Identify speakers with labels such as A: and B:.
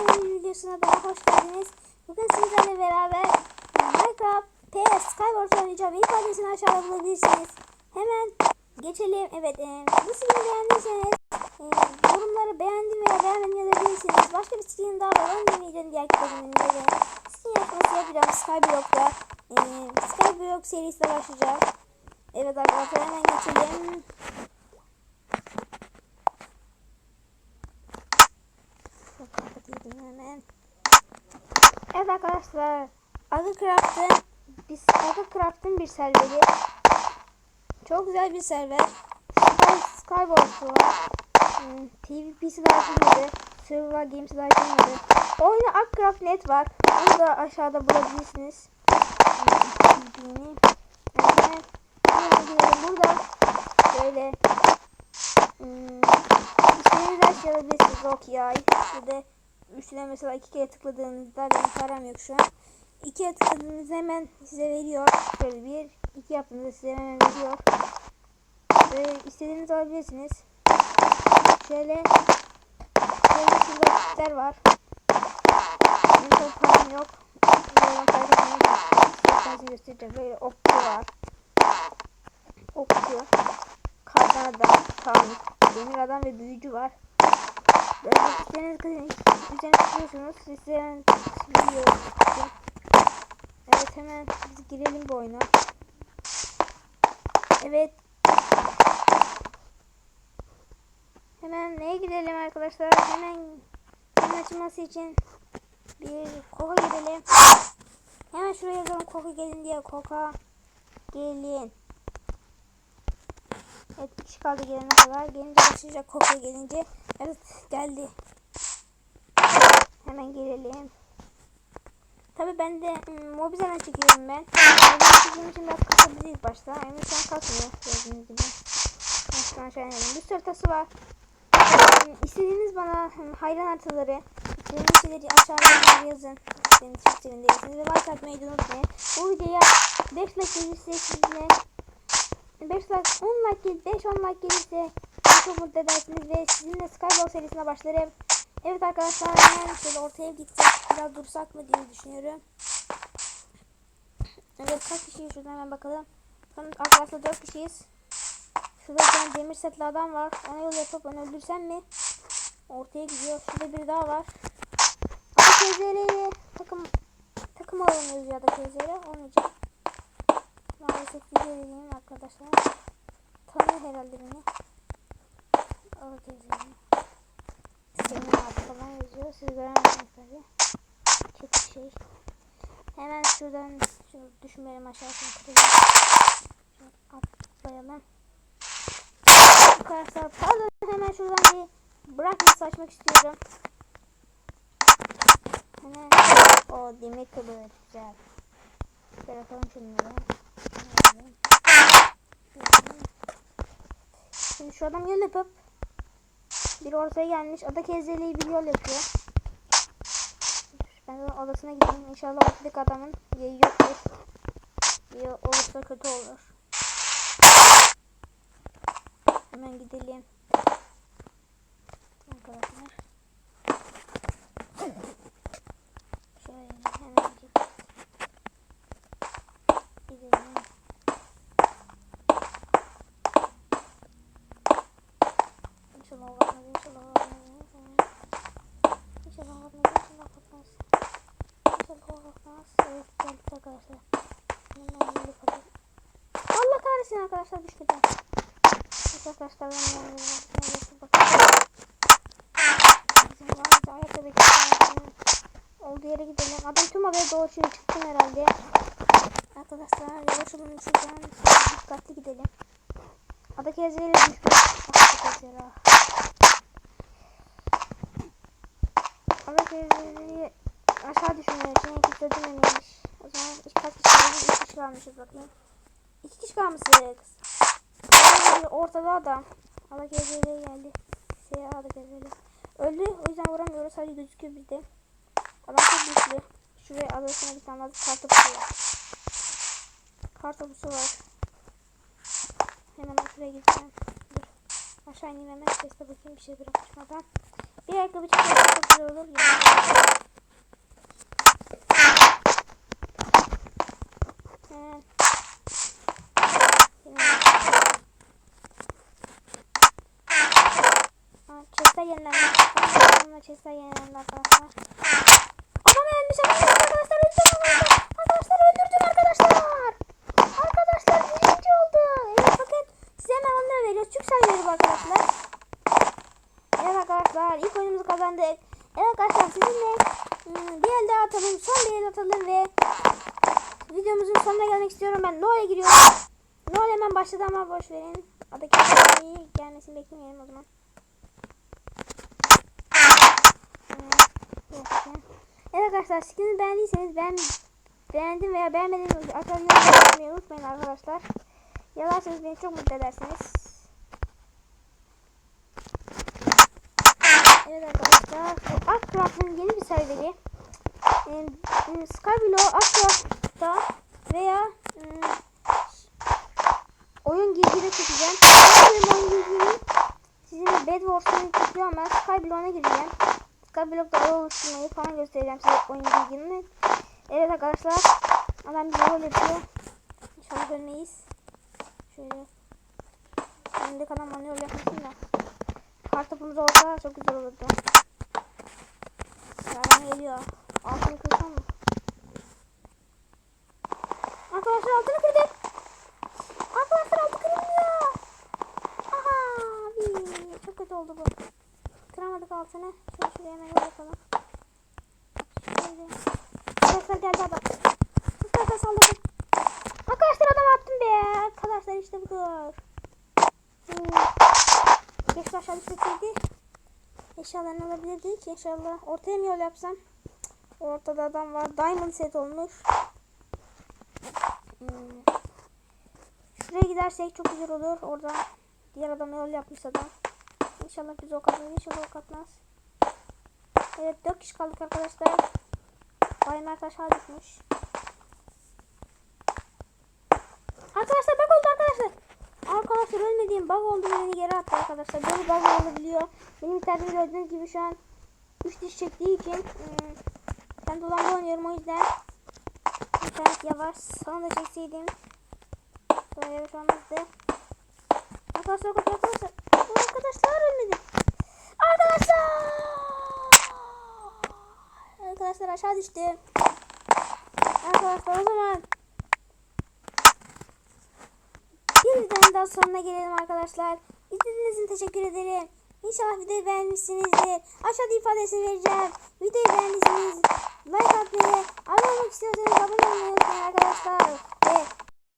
A: yeni videosuna daha hoş geldiniz. Bugün sizlerle beraber Minecraft PS Skyward oynayacağım. İlk adresini aşağıda bulabilirsiniz. Hemen geçelim. Evet, e, bu skin'i beğendiyseniz e, yorumları beğendim veya beğenmedim yazabilirsiniz. Başka bir skin daha var. Onu deneyeceğim diğer bölümünde ve skin yapması yapacağım Skyblock'ta. E, Skyblock serisi de başlayacak. Evet arkadaşlar hemen geçelim. Kapatayım hemen. Evet arkadaşlar. Agacraft'ın biz Agacraft'ın bir serveri. Çok güzel bir server. Sky, Skywars var. Hmm, PvP'si de açılmadı. Server Games'i de açılmadı. Oyunda Agcraft Net var. Onu da aşağıda bulabilirsiniz. Hmm, girelim. Burada böyle hmm, İstediğiniz her şey alabilirsiniz. Rocky Eye. Üstüne mesela iki kere tıkladığınızda benim param yok şu an. İki kere tıkladığınızda hemen size veriyor. Şöyle bir, iki yaptığınızda size hemen veriyor. Ve istediğiniz alabilirsiniz. Şöyle şöyle şurada var. Benim çok param yok. Böyle kaydetmeyi göstereceğim. Böyle okçu var. Okçu. Kardan adam, tank, demir adam ve büyücü var. Kızın üzerine tıklıyorsunuz. Size video Evet hemen biz girelim bu oyuna. Evet. Hemen neye gidelim arkadaşlar? Hemen hemen açılması için bir koka gidelim. Hemen şuraya yazalım koka gelin diye koka gelin. Evet bir kişi kaldı gelene kadar. Gelince başlayacak koku gelince. Evet geldi. Hemen gelelim. Tabi ben de hmm, Mobizel'den çekiyorum ben. Mobizel'den çektiğim için biraz kasabilir ilk başta. Ama şu an kasmıyor gördüğünüz gibi. Baştan aşağı inelim. Bir sürü tası var. Hmm, İstediğiniz bana hmm, hayran haritaları, istediğiniz şeyleri aşağıya yazın. Beni çok sevindirirsiniz ve like atmayı unutmayın. Bu videoya 5 like gelirse sizinle 5 like 10 like gel 5 10 like gelirse çok mutlu edersiniz ve sizinle Skyball serisine başlarım. Evet arkadaşlar hemen şöyle ortaya gitsek biraz dursak mı diye düşünüyorum. Evet kaç kişiyiz şuradan hemen bakalım. Son arkadaşlar 4 kişiyiz. Şurada bir tane demir setli adam var. Ona yol yapıp onu öldürsem mi? Ortaya gidiyor. Şurada biri daha var. Ama KZR'ye takım takım alanı yazıyor da KZR olmayacak. Maalesef dediğim arkadaşlar. Tanıyor herhalde beni. Senin adı falan yazıyor. Siz göremezsiniz tabi. Kötü şey. Hemen şuradan şu düşmeyelim aşağısına kıracağım. Atlayalım. Arkadaşlar pardon hemen şuradan bir brightness açmak istiyorum. Hemen o demir kılıç güzel. Yapalım şunları. Şimdi şu adam yol yapıp bir ortaya gelmiş. Ada kezeliği bir yol yapıyor. Ben de odasına gideyim. İnşallah ortadaki adamın yayı yoktur. Ya olursa kötü olur. Hemen gidelim. Arkadaşlar. Şöyle hemen gidelim. İnşallah olmaz, inşallah olmaz. İnşallah olmaz, inşallah olmaz. İnşallah olmaz. Evet geldik arkadaşlar. Allah kahretsin arkadaşlar düşmedi. Evet arkadaşlar ben. Neyse bakalım. Bizim var bekliyorum. Olduğu yere gidelim. Adam tüm adaya dolaşıyor. Çıktım herhalde. Arkadaşlar yavaş olun şuradan. Dikkatli gidelim. Ada kezeyle düştü. Ada kezeli aşağı düşmüyor. Şimdi kimse dememiş. O zaman ilk kaç kişi kaldı? İki kişi kalmışız bakayım. İki kişi kalmışız. Ortada adam. Ada kezeli geldi. Şey ada kezeli. Öldü. O yüzden vuramıyoruz. Sadece gözüküyor bizde. Adam çok güçlü. Şuraya adasına bir tane kartopusu var. Kartopusu var. Hemen şuraya gideceğim. Dur. Aşağı ineyim hemen. Sesle bakayım bir şey bırakmadan. Bir ayakkabı çıkarsa çok güzel olur. Yani chestler yenilendi arkadaşlar. Adam yenmiş adam yenmiş arkadaşlar öldürdüm arkadaşlar. Arkadaşlar öldürdüm arkadaşlar. Arkadaşlar birinci oldu. Evet bakın size hemen onları veriyoruz. Sayıları bu arkadaşlar. Evet arkadaşlar ilk oyunumuzu kazandık. Evet arkadaşlar sizinle hmm, bir el daha atalım. Son bir el atalım ve videomuzun sonuna gelmek istiyorum. Ben Noah'ya giriyorum. Noah hemen başladı ama boş verin. Adaki gelmesini beklemeyelim o zaman. Evet, arkadaşlar skin'i beğendiyseniz ben beğendim veya beğenmediğinizi aşağıya yorum unutmayın arkadaşlar. Yazarsanız beni çok mutlu edersiniz. Evet arkadaşlar. Artcraft'ın yeni bir serveri. Ee, Skyblow Artcraft'ta veya ım, oyun girdiğinde çekeceğim. Benim oyun girdiğini sizinle Bed Wars'unu çekiyor ama Skyblow'a gireceğim. Skyblock'ta rol oluşturmayı falan göstereceğim size oyun girdiğini. Evet arkadaşlar. Adam bize rol yapıyor. İnşallah ölmeyiz. Şöyle. Önündeki adam bana rol yapmasın da. Kartopumuz olsa çok güzel olurdu. Adam geliyor. Altını kırsam mı? Arkadaşlar altını kırdık. Arkadaşlar altı kırılmıyor. Aha. Abi, çok kötü oldu bu. Kıramadık altını. Şöyle şuraya hemen yapalım. Şöyle. Arkadaşlar geldi adam. Arkadaşlar saldırdım. Arkadaşlar adam attım be. Arkadaşlar işte budur. Hmm. Keşke aşağı düşseydi. Eşyalarını alabilirdik. İnşallah ortaya mı yol yapsam? Ortada adam var. Diamond set olmuş. Hmm. Şuraya gidersek çok güzel olur. Orada diğer adam yol yapmış adam. İnşallah biz o kadar inşallah o katmaz. Evet 4 kişi kaldık arkadaşlar. Bay Mert aşağı düşmüş. Arkadaşlar bug oldu arkadaşlar. Arkadaşlar ölmediğim bug oldu beni geri attı arkadaşlar. Böyle bug olabiliyor. Benim internetim gördüğünüz gibi şu an 3 diş çektiği için hmm, ben dolanma oynuyorum o yüzden internet yavaş. Sana da çekseydim böyle yavaş olmazdı. Arkadaşlar arkadaşlar Arkadaşlar ölmedi. Arkadaşlar. Arkadaşlar aşağı düştü. Arkadaşlar o zaman. Bir videonun daha sonuna gelelim arkadaşlar. İzlediğiniz için teşekkür ederim. İnşallah videoyu beğenmişsinizdir. Aşağıda ifadesini vereceğim. Videoyu beğendiyseniz like atmayı, abone olmak istiyorsanız abone olmayı unutmayın arkadaşlar. Ve